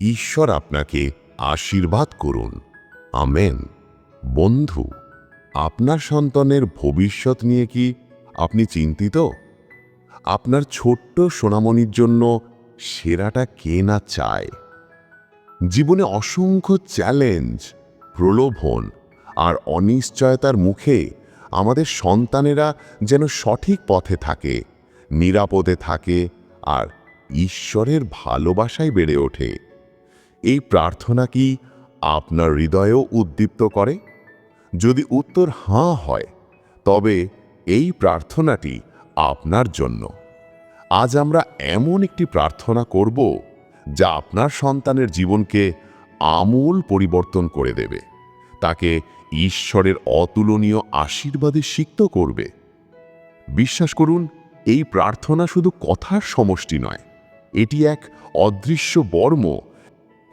ঈশ্বর আপনাকে আশীর্বাদ করুন। আমেন। বন্ধু, আপনার সন্তানের ভবিষ্যৎ নিয়ে কি আপনি চিন্তিত? আপনার ছোট্ট সোনামণির জন্য সেরাটা কে না চায়? জীবনে অসংখ্য চ্যালেঞ্জ, প্রলোভন আর অনিশ্চয়তার মুখে আমাদের সন্তানেরা যেন সঠিক পথে থাকে, নিরাপদে থাকে আর ঈশ্বরের ভালোবাসায় বেড়ে ওঠে। এই প্রার্থনা কি আপনার হৃদয়েও উদ্দীপ্ত করে? যদি উত্তর হাঁ হয়, তবে এই প্রার্থনাটি আপনার জন্য। আজ আমরা এমন একটি প্রার্থনা করব, যা আপনার সন্তানের জীবনকে আমূল পরিবর্তন করে দেবে। তাকে ঈশ্বরের অতুলনীয় আশীর্বাদে সিক্ত করবে। বিশ্বাস করুন, এই প্রার্থনা শুধু কথার সমষ্টি নয়, এটি এক অদৃশ্য বর্ম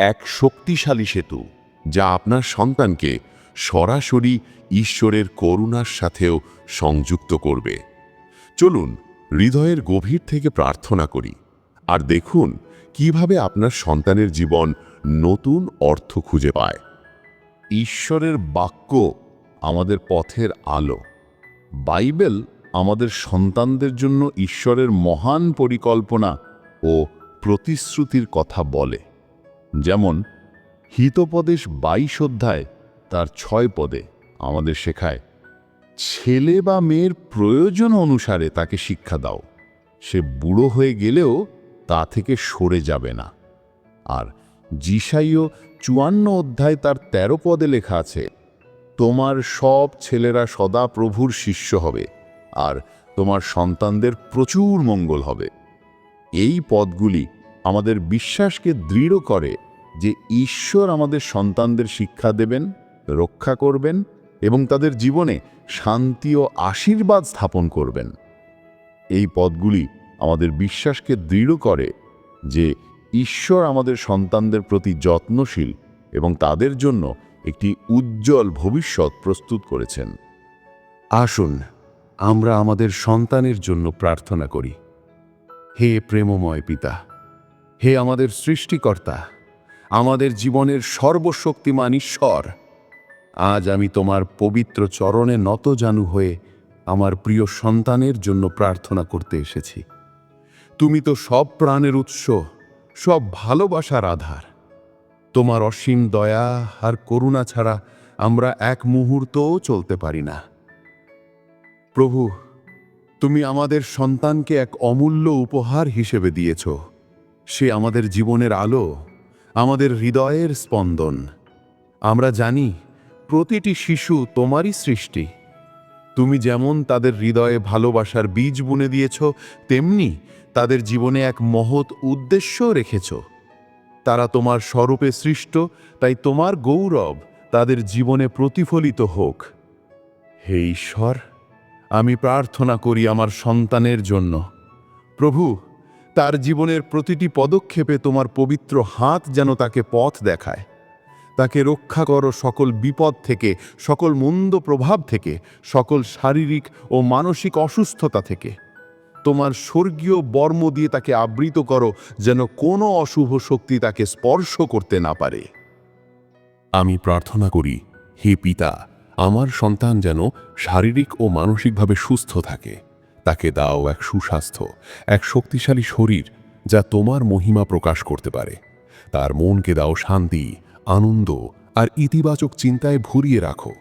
এক শক্তিশালী সেতু, যা আপনার সন্তানকে সরাসরি ঈশ্বরের করুণার সাথেও সংযুক্ত করবে। চলুন, হৃদয়ের গভীর থেকে প্রার্থনা করি, আর দেখুন কীভাবে আপনার সন্তানের জীবন নতুন অর্থ খুঁজে পায়। ঈশ্বরের বাক্য আমাদের পথের আলো, বাইবেল আমাদের সন্তানদের জন্য ঈশ্বরের মহান পরিকল্পনা ও প্রতিশ্রুতির কথা বলে। যেমন, হিতোপদেশ বাইশ অধ্যায় তার ছয় পদে আমাদের শেখায়, ছেলে বা মেয়ের প্রয়োজন অনুসারে তাকে শিক্ষা দাও। সে বুড়ো হয়ে গেলেও তা থেকে সরে যাবে না। আর জিসাইও চুয়ান্ন অধ্যায় তার তেরো পদে লেখা আছে, তোমার সব ছেলেরা সদা প্রভুর শিষ্য হবে আর তোমার সন্তানদের প্রচুর মঙ্গল হবে। এই পদগুলি আমাদের বিশ্বাসকে দৃঢ় করে যে ঈশ্বর আমাদের সন্তানদের শিক্ষা দেবেন, রক্ষা করবেন এবং তাদের জীবনে শান্তি ও আশীর্বাদ স্থাপন করবেন। এই পদগুলি আমাদের বিশ্বাসকে দৃঢ় করে যে ঈশ্বর আমাদের সন্তানদের প্রতি যত্নশীল এবং তাদের জন্য একটি উজ্জ্বল ভবিষ্যৎ প্রস্তুত করেছেন। আসুন, আমরা আমাদের সন্তানের জন্য প্রার্থনা করি। হে প্রেমময় পিতা হে আমাদের সৃষ্টিকর্তা, আমাদের জীবনের সর্বশক্তিমান ঈশ্বর, আজ আমি তোমার পবিত্র চরণে নতজানু হয়ে আমার প্রিয় সন্তানের জন্য প্রার্থনা করতে এসেছি। তুমি তো সব প্রাণের উৎস, সব ভালোবাসার আধার। তোমার অসীম দয়া আর করুণা ছাড়া আমরা এক মুহূর্তও চলতে পারি না। প্রভু, তুমি আমাদের সন্তানকে এক অমূল্য উপহার হিসেবে দিয়েছ। সে আমাদের জীবনের আলো, আমাদের হৃদয়ের স্পন্দন। আমরা জানি, প্রতিটি শিশু তোমারই সৃষ্টি। তুমি যেমন তাদের হৃদয়ে ভালোবাসার বীজ বুনে দিয়েছ, তেমনি তাদের জীবনে এক মহৎ উদ্দেশ্য রেখেছ। তারা তোমার স্বরূপে সৃষ্ট, তাই তোমার গৌরব তাদের জীবনে প্রতিফলিত হোক। হে ঈশ্বর, আমি প্রার্থনা করি আমার সন্তানের জন্য। প্রভু তার জীবনের প্রতিটি পদক্ষেপে তোমার পবিত্র হাত যেন তাকে পথ দেখায়। তাকে রক্ষা করো সকল বিপদ থেকে, সকল মন্দ প্রভাব থেকে, সকল শারীরিক ও মানসিক অসুস্থতা থেকে। তোমার স্বর্গীয় বর্ম দিয়ে তাকে আবৃত করো যেন কোনো অশুভ শক্তি তাকে স্পর্শ করতে না পারে। আমি প্রার্থনা করি, হে পিতা, আমার সন্তান যেন শারীরিক ও মানসিকভাবে সুস্থ থাকে। তাকে দাও এক সুস্বাস্থ্য, এক শক্তিশালী শরীর, যা তোমার মহিমা প্রকাশ করতে পারে। তার মনকে দাও শান্তি, আনন্দ আর ইতিবাচক চিন্তায় ভরিয়ে রাখো।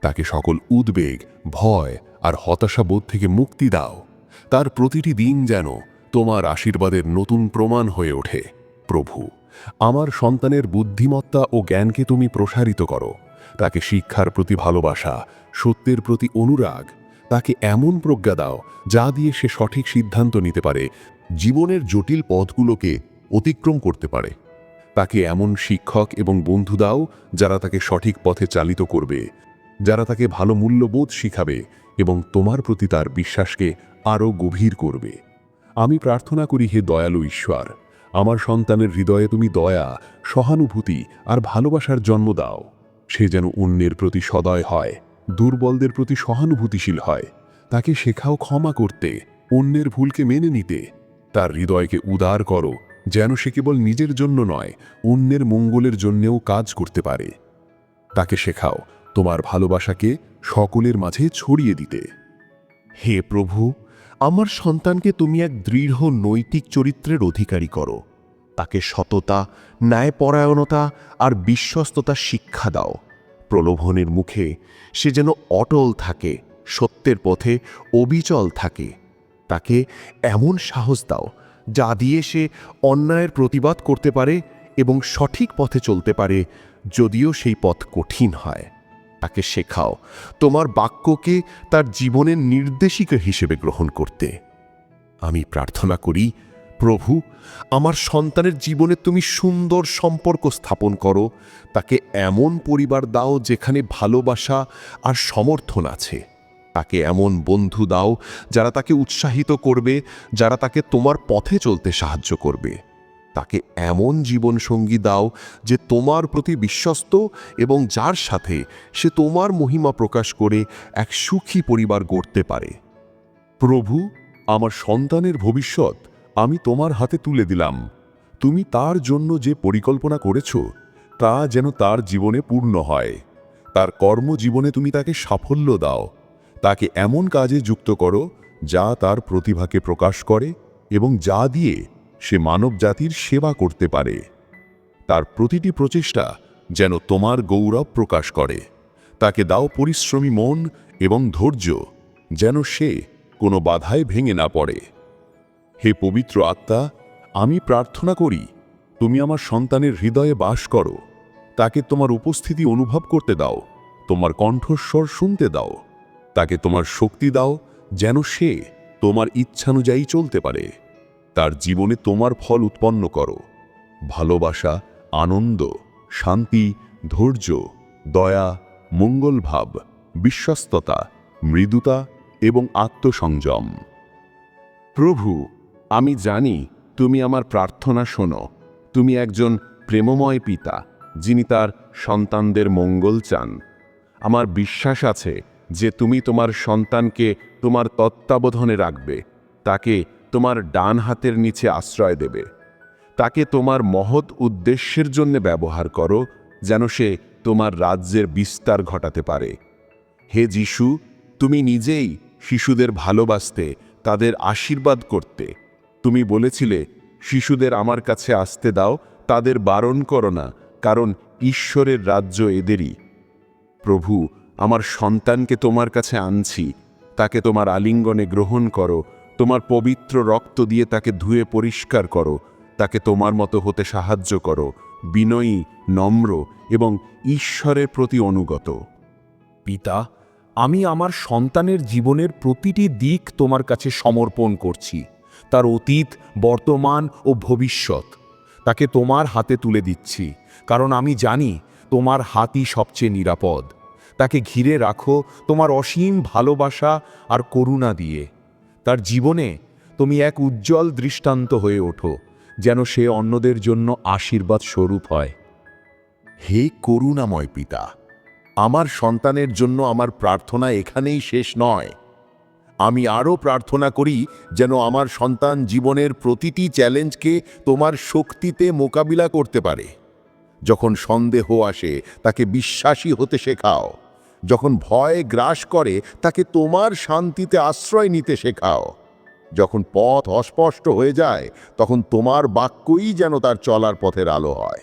তাকে সকল উদ্বেগ, ভয় আর হতাশাবোধ থেকে মুক্তি দাও। তার প্রতিটি দিন যেন তোমার আশীর্বাদের নতুন প্রমাণ হয়ে ওঠে। প্রভু, আমার সন্তানের বুদ্ধিমত্তা ও জ্ঞানকে তুমি প্রসারিত করো। তাকে শিক্ষার প্রতি ভালোবাসা, সত্যের প্রতি অনুরাগ তাকে এমন প্রজ্ঞা দাও, যা দিয়ে সে সঠিক সিদ্ধান্ত নিতে পারে, জীবনের জটিল পথগুলোকে অতিক্রম করতে পারে। তাকে এমন শিক্ষক এবং বন্ধু দাও, যারা তাকে সঠিক পথে চালিত করবে, যারা তাকে ভালো মূল্যবোধ শিখাবে এবং তোমার প্রতি তার বিশ্বাসকে আরও গভীর করবে। আমি প্রার্থনা করি হে দয়ালু ঈশ্বর, আমার সন্তানের হৃদয়ে তুমি দয়া, সহানুভূতি আর ভালোবাসার জন্ম দাও। সে যেন অন্যের প্রতি সদয় হয়। দুর্বলদের প্রতি সহানুভূতিশীল হয়। তাকে শেখাও ক্ষমা করতে, অন্যের ভুলকে মেনে নিতে। তার হৃদয়কে উদার করো, যেন সে কেবল নিজের জন্য নয়, অন্যের মঙ্গলের জন্যেও কাজ করতে পারে। তাকে শেখাও, তোমার ভালোবাসাকে সকলের মাঝে ছড়িয়ে দিতে। হে প্রভু, আমার সন্তানকে তুমি এক দৃঢ় নৈতিক চরিত্রের অধিকারী করো। তাকে সততা, ন্যায়পরায়ণতা আর বিশ্বস্ততা শিক্ষা দাও। প্রলোভনের মুখে সে যেন অটল থাকে, সত্যের পথে অবিচল থাকে। তাকে এমন সাহস দাও, যা দিয়ে সে অন্যায়ের প্রতিবাদ করতে পারে এবং সঠিক পথে চলতে পারে, যদিও সেই পথ কঠিন হয়। তাকে শেখাও, তোমার বাক্যকে তার জীবনের নির্দেশিকা হিসেবে গ্রহণ করতে। আমি প্রার্থনা করি প্রভু, আমার সন্তানের জীবনে তুমি সুন্দর সম্পর্ক স্থাপন করো। তাকে এমন পরিবার দাও যেখানে ভালোবাসা আর সমর্থন আছে। তাকে এমন বন্ধু দাও যারা তাকে উৎসাহিত করবে, যারা তাকে তোমার পথে চলতে সাহায্য করবে। তাকে এমন জীবনসঙ্গী দাও যে তোমার প্রতি বিশ্বস্ত এবং যার সাথে সে তোমার মহিমা প্রকাশ করে এক সুখী পরিবার গড়তে পারে। প্রভু, আমার সন্তানের ভবিষ্যৎ আমি তোমার হাতে তুলে দিলাম। তুমি তার জন্য যে পরিকল্পনা করেছ, তা যেন তার জীবনে পূর্ণ হয়। তার কর্মজীবনে তুমি তাকে সাফল্য দাও। তাকে এমন কাজে যুক্ত করো, যা তার প্রতিভাকে প্রকাশ করে এবং যা দিয়ে সে মানব জাতির সেবা করতে পারে। তার প্রতিটি প্রচেষ্টা যেন তোমার গৌরব প্রকাশ করে। তাকে দাও পরিশ্রমী মন এবং ধৈর্য, যেন সে কোনো বাধায় ভেঙে না পড়ে। হে পবিত্র আত্মা, আমি প্রার্থনা করি, তুমি আমার সন্তানের হৃদয়ে বাস করো, তাকে তোমার উপস্থিতি অনুভব করতে দাও, তোমার কণ্ঠস্বর শুনতে দাও, তাকে তোমার শক্তি দাও, যেন সে তোমার ইচ্ছানুযায়ী চলতে পারে, তার জীবনে তোমার ফল উৎপন্ন করো, ভালোবাসা, আনন্দ, শান্তি, ধৈর্য, দয়া মঙ্গলভাব বিশ্বস্ততা, মৃদুতা এবং আত্মসংযম। প্রভু আমি জানি তুমি আমার প্রার্থনা শোনো। তুমি একজন প্রেমময় পিতা, যিনি তার সন্তানদের মঙ্গল চান। আমার বিশ্বাস আছে যে তুমি তোমার সন্তানকে তোমার তত্ত্বাবধানে রাখবে, তাকে তোমার ডান হাতের নিচে আশ্রয় দেবে। তাকে তোমার মহৎ উদ্দেশ্যের জন্য ব্যবহার করো, যেন সে তোমার রাজ্যের বিস্তার ঘটাতে পারে। হে যিশু, তুমি নিজেই শিশুদের ভালোবাসতে, তাদের আশীর্বাদ করতে। তুমি বলেছিলে, শিশুদের আমার কাছে আসতে দাও, তাদের বারণ করো না, কারণ ঈশ্বরের রাজ্য এদেরই। প্রভু, আমার সন্তানকে তোমার কাছে আনছি, তাকে তোমার আলিঙ্গনে গ্রহণ করো, তোমার পবিত্র রক্ত দিয়ে তাকে ধুয়ে পরিষ্কার করো, তাকে তোমার মতো হতে সাহায্য করো, বিনয়ী, নম্র এবং ঈশ্বরের প্রতি অনুগত। পিতা, আমি আমার সন্তানের জীবনের প্রতিটি দিক তোমার কাছে সমর্পণ করছি। তার অতীত, বর্তমান ও ভবিষ্যৎ। তাকে তোমার হাতে তুলে দিচ্ছি, কারণ আমি জানি তোমার হাতই সবচেয়ে নিরাপদ। তাকে ঘিরে রাখো তোমার অসীম ভালোবাসা আর করুণা দিয়ে। তার জীবনে তুমি এক উজ্জ্বল দৃষ্টান্ত হয়ে ওঠো, যেন সে অন্যদের জন্য আশীর্বাদ স্বরূপ হয়। হে করুণাময় পিতা, আমার সন্তানের জন্য আমার প্রার্থনা এখানেই শেষ নয়। আমি আরও প্রার্থনা করি যেন আমার সন্তান জীবনের প্রতিটি চ্যালেঞ্জকে তোমার শক্তিতে মোকাবিলা করতে পারে। যখন সন্দেহ আসে, তাকে বিশ্বাসী হতে শেখাও। যখন ভয় গ্রাস করে, তাকে তোমার শান্তিতে আশ্রয় নিতে শেখাও। যখন পথ অস্পষ্ট হয়ে যায়, তখন তোমার বাক্যই যেন তার চলার পথের আলো হয়।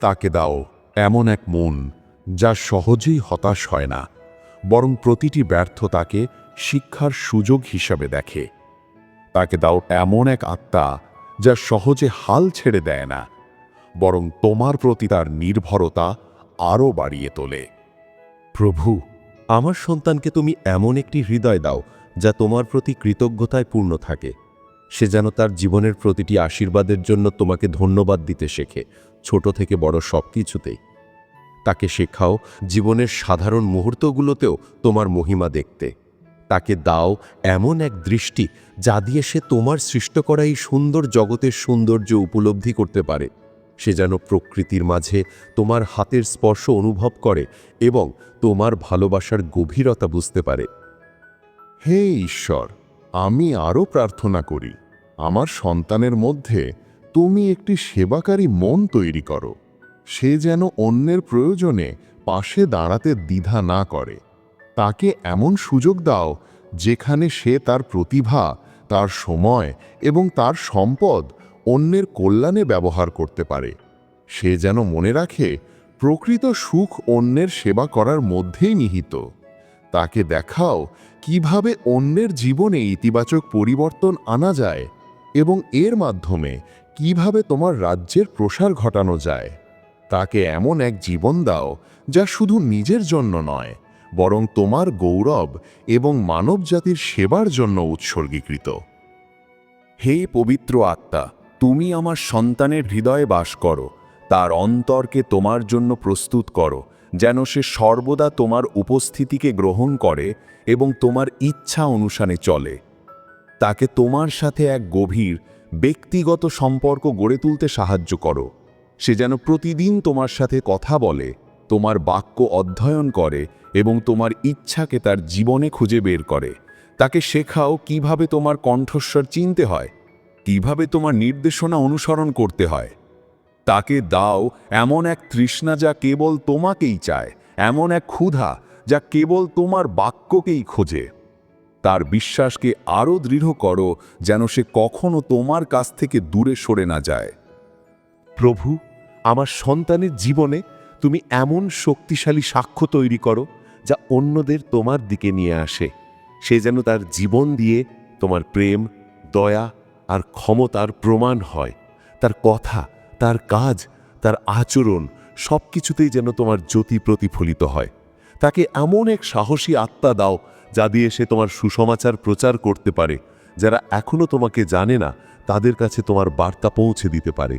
তাকে দাও এমন এক মন যা সহজেই হতাশ হয় না, বরং প্রতিটি ব্যর্থতাকে শিক্ষার সুযোগ হিসাবে দেখে। তাকে দাও এমন এক আত্মা যা সহজে হাল ছেড়ে দেয় না, বরং তোমার প্রতি তার নির্ভরতা আরও বাড়িয়ে তোলে। প্রভু, আমার সন্তানকে তুমি এমন একটি হৃদয় দাও যা তোমার প্রতি কৃতজ্ঞতায় পূর্ণ থাকে। সে যেন তার জীবনের প্রতিটি আশীর্বাদের জন্য তোমাকে ধন্যবাদ দিতে শেখে, ছোট থেকে বড় সব কিছুতেই তাকে শেখাও জীবনের সাধারণ মুহূর্তগুলোতেও তোমার মহিমা দেখতে। তাকে দাও এমন এক দৃষ্টি যা দিয়ে সে তোমার সৃষ্ট করা এই সুন্দর জগতের সৌন্দর্য উপলব্ধি করতে পারে। সে যেন প্রকৃতির মাঝে তোমার হাতের স্পর্শ অনুভব করে এবং তোমার ভালোবাসার গভীরতা বুঝতে পারে। হে ঈশ্বর, আমি আরও প্রার্থনা করি, আমার সন্তানের মধ্যে তুমি একটি সেবাকারী মন তৈরি করো। সে যেন অন্যের প্রয়োজনে পাশে দাঁড়াতে দ্বিধা না করে। তাকে এমন সুযোগ দাও যেখানে সে তার প্রতিভা, তার সময় এবং তার সম্পদ অন্যের কল্যাণে ব্যবহার করতে পারে। সে যেন মনে রাখে, প্রকৃত সুখ অন্যের সেবা করার মধ্যেই নিহিত। তাকে দেখাও কীভাবে অন্যের জীবনে ইতিবাচক পরিবর্তন আনা যায় এবং এর মাধ্যমে কীভাবে তোমার রাজ্যের প্রসার ঘটানো যায়। তাকে এমন এক জীবন দাও যা শুধু নিজের জন্য নয় বরং তোমার গৌরব এবং মানবজাতির সেবার জন্য উৎসর্গীকৃত। হে পবিত্র আত্মা, তুমি আমার সন্তানের হৃদয়ে বাস করো, তার অন্তরকে তোমার জন্য প্রস্তুত করো, যেন সে সর্বদা তোমার উপস্থিতিকে গ্রহণ করে এবং তোমার ইচ্ছা অনুসারে চলে। তাকে তোমার সাথে এক গভীর, ব্যক্তিগত সম্পর্ক গড়ে তুলতে সাহায্য করো। সে যেন প্রতিদিন তোমার সাথে কথা বলে তোমার বাক্য অধ্যয়ন করে এবং তোমার ইচ্ছাকে তার জীবনে খুঁজে বের করে। তাকে শেখাও কীভাবে তোমার কণ্ঠস্বর চিনতে হয়, কীভাবে তোমার নির্দেশনা অনুসরণ করতে হয়। তাকে দাও এমন এক তৃষ্ণা যা কেবল তোমাকেই চায়, এমন এক ক্ষুধা যা কেবল তোমার বাক্যকেই খোঁজে। তার বিশ্বাসকে আরও দৃঢ় করো যেন সে কখনো তোমার কাছ থেকে দূরে সরে না যায়। প্রভু, আমার সন্তানের জীবনে তুমি এমন শক্তিশালী সাক্ষ্য তৈরি করো যা অন্যদের তোমার দিকে নিয়ে আসে। সে যেন তার জীবন দিয়ে তোমার প্রেম, দয়া আর ক্ষমতার প্রমাণ হয়। তার কথা, তার কাজ, তার আচরণ সব কিছুতেই যেন তোমার জ্যোতি প্রতিফলিত হয়। তাকে এমন এক সাহসী আত্মা দাও যা দিয়ে সে তোমার সুসমাচার প্রচার করতে পারে। যারা এখনও তোমাকে জানে না, তাদের কাছে তোমার বার্তা পৌঁছে দিতে পারে।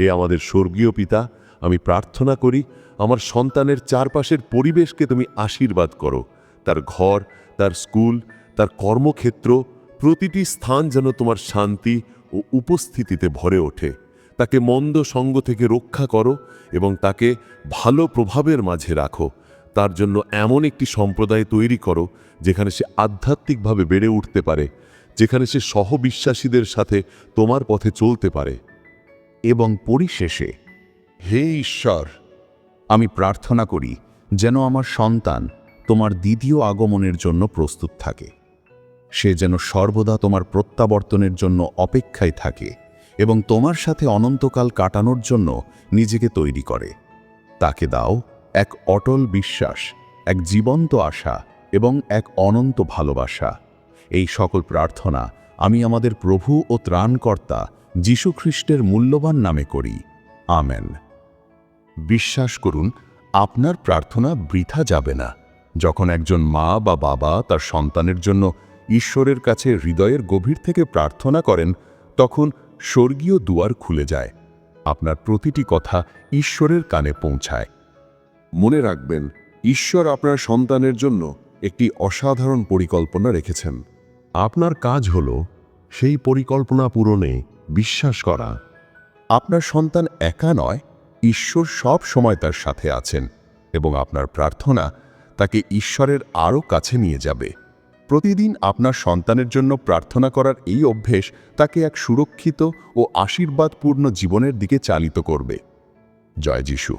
হে আমাদের স্বর্গীয় পিতা আমি প্রার্থনা করি, আমার সন্তানের চারপাশের পরিবেশকে তুমি আশীর্বাদ করো। তার ঘর, তার স্কুল, তার কর্মক্ষেত্র, প্রতিটি স্থান যেন তোমার শান্তি ও উপস্থিতিতে ভরে ওঠে। তাকে মন্দ সঙ্গ থেকে রক্ষা করো এবং তাকে ভালো প্রভাবের মাঝে রাখো। তার জন্য এমন একটি সম্প্রদায় তৈরি করো, যেখানে সে আধ্যাত্মিকভাবে বেড়ে উঠতে পারে, যেখানে সে সহবিশ্বাসীদের সাথে তোমার পথে চলতে পারে। এবং পরিশেষে হে ঈশ্বর, আমি প্রার্থনা করি যেন আমার সন্তান তোমার দ্বিতীয় আগমনের জন্য প্রস্তুত থাকে। সে যেন সর্বদা তোমার প্রত্যাবর্তনের জন্য অপেক্ষায় থাকে এবং তোমার সাথে অনন্তকাল কাটানোর জন্য নিজেকে তৈরি করে। তাকে দাও এক অটল বিশ্বাস, এক জীবন্ত আশা এবং এক অনন্ত ভালোবাসা। এই সকল প্রার্থনা আমি আমাদের প্রভু ও ত্রাণকর্তা যীশুখ্রিস্টের মূল্যবান নামে করি। আমেন। বিশ্বাস করুন, আপনার প্রার্থনা বৃথা যাবে না। যখন একজন মা বা বাবা তার সন্তানের জন্য ঈশ্বরের কাছে হৃদয়ের গভীর থেকে প্রার্থনা করেন, তখন স্বর্গীয় দুয়ার খুলে যায়। আপনার প্রতিটি কথা ঈশ্বরের কানে পৌঁছায়। মনে রাখবেন, ঈশ্বর আপনার সন্তানের জন্য একটি অসাধারণ পরিকল্পনা রেখেছেন। আপনার কাজ হল সেই পরিকল্পনা পূরণে বিশ্বাস করা। আপনার সন্তান একা নয় ঈশ্বর সব সময় তার সাথে আছেন এবং আপনার প্রার্থনা তাকে ঈশ্বরের আরও কাছে নিয়ে যাবে। প্রতিদিন আপনার সন্তানের জন্য প্রার্থনা করার এই অভ্যেস তাকে এক সুরক্ষিত ও আশীর্বাদপূর্ণ জীবনের দিকে চালিত করবে। জয় যিশু।